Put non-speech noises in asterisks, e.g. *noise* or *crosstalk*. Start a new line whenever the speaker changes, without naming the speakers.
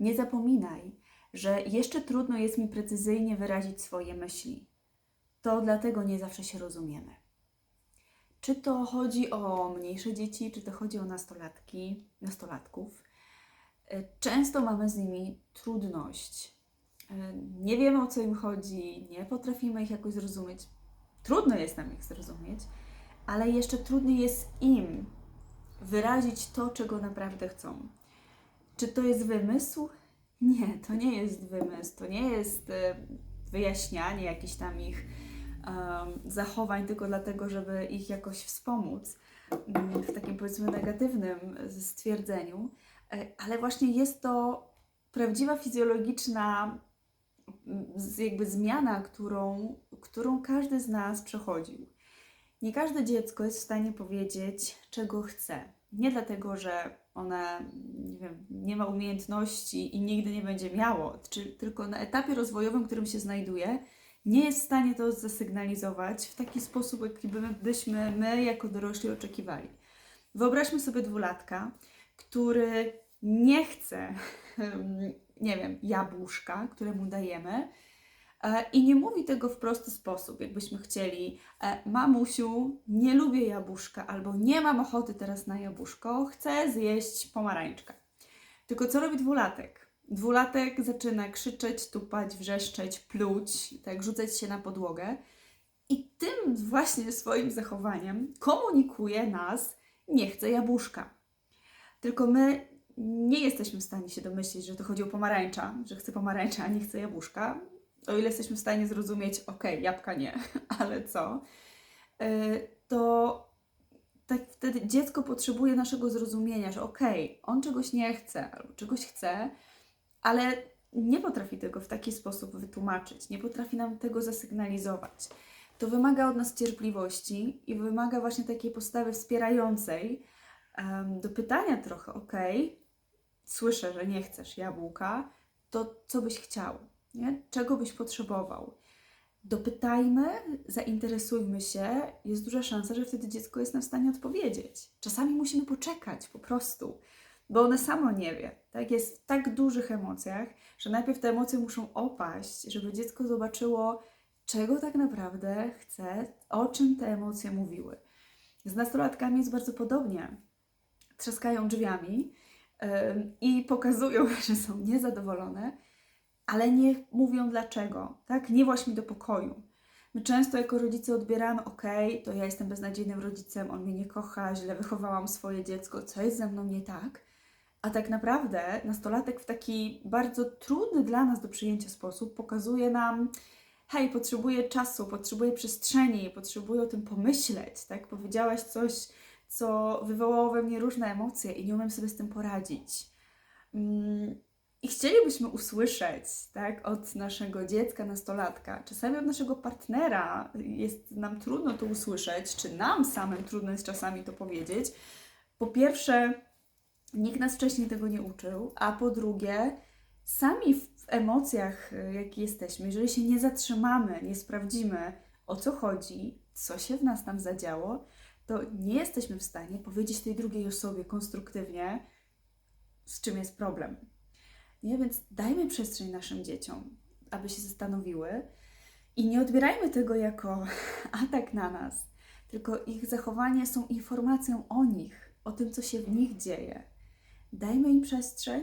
Nie zapominaj, że jeszcze trudno jest mi precyzyjnie wyrazić swoje myśli. To dlatego nie zawsze się rozumiemy. Czy to chodzi o mniejsze dzieci, czy to chodzi o nastolatki, nastolatków. E, Często mamy z nimi trudność. E, Nie wiemy o co im chodzi, nie potrafimy ich jakoś zrozumieć. Trudno jest nam ich zrozumieć, ale jeszcze trudniej jest im wyrazić to, czego naprawdę chcą. Czy to jest wymysł? Nie, to nie jest wymysł, to nie jest e, wyjaśnianie jakichś tam ich em, zachowań tylko dlatego, żeby ich jakoś wspomóc mm, w takim powiedzmy negatywnym stwierdzeniu, E, ale właśnie jest to prawdziwa fizjologiczna jakby zmiana, którą, którą każdy z nas przechodził. Nie każde dziecko jest w stanie powiedzieć, czego chce. Nie dlatego, że ona nie, wiem, nie ma umiejętności i nigdy nie będzie miało, czy tylko na etapie rozwojowym, w którym się znajduje, nie jest w stanie to zasygnalizować w taki sposób, jaki by- byśmy my jako dorośli oczekiwali. Wyobraźmy sobie dwulatka, który nie chce, *laughs* nie wiem, jabłuszka, które mu dajemy, i nie mówi tego w prosty sposób, jakbyśmy chcieli. e, Mamusiu, nie lubię jabłuszka, albo nie mam ochoty teraz na jabłuszko, chcę zjeść pomarańczkę. Tylko co robi dwulatek? Dwulatek zaczyna krzyczeć, tupać, wrzeszczeć, pluć, tak rzucać się na podłogę. I tym właśnie swoim zachowaniem komunikuje nas, nie chcę jabłuszka. Tylko my nie jesteśmy w stanie się domyślić, że to chodzi o pomarańcza, że chce pomarańcza, a nie chce jabłuszka. O ile jesteśmy w stanie zrozumieć, okej, jabłka nie, *laughs* ale co? Yy, To tak wtedy dziecko potrzebuje naszego zrozumienia, że okej, on czegoś nie chce albo czegoś chce, ale nie potrafi tego w taki sposób wytłumaczyć, nie potrafi nam tego zasygnalizować. To wymaga od nas cierpliwości i wymaga właśnie takiej postawy wspierającej, em, do pytania trochę, okej, słyszę, że nie chcesz jabłka, to co byś chciał, nie? czego byś potrzebował? Dopytajmy, zainteresujmy się, jest duża szansa, że wtedy dziecko jest nam w stanie odpowiedzieć. Czasami musimy poczekać po prostu, bo one samo nie wie. Tak? Jest w tak dużych emocjach, że najpierw te emocje muszą opaść, żeby dziecko zobaczyło, czego tak naprawdę chce, o czym te emocje mówiły. Z nastolatkami jest bardzo podobnie. Trzaskają drzwiami ym, i pokazują, *laughs* że są niezadowolone, ale nie mówią dlaczego, tak? Nie właź mi do pokoju. My często jako rodzice odbieramy, ok, to ja jestem beznadziejnym rodzicem, on mnie nie kocha, źle wychowałam swoje dziecko, co jest ze mną nie tak? A tak naprawdę nastolatek w taki bardzo trudny dla nas do przyjęcia sposób pokazuje nam, hej, potrzebuję czasu, potrzebuję przestrzeni, potrzebuję o tym pomyśleć, tak? Powiedziałaś coś, co wywołało we mnie różne emocje i nie umiem sobie z tym poradzić. Mm, chcielibyśmy usłyszeć, tak, od naszego dziecka, nastolatka, czasami od naszego partnera jest nam trudno to usłyszeć, czy nam samym trudno jest czasami to powiedzieć. Po pierwsze, nikt nas wcześniej tego nie uczył, a po drugie, sami w emocjach, y, jakie jesteśmy, jeżeli się nie zatrzymamy, nie sprawdzimy, o co chodzi, co się w nas tam zadziało, to nie jesteśmy w stanie powiedzieć tej drugiej osobie konstruktywnie, z czym jest problem. Nie? Więc dajmy przestrzeń naszym dzieciom, aby się zastanowiły i nie odbierajmy tego jako *laughs* atak na nas, tylko ich zachowanie są informacją o nich, o tym, co się w nich dzieje. Dajmy im przestrzeń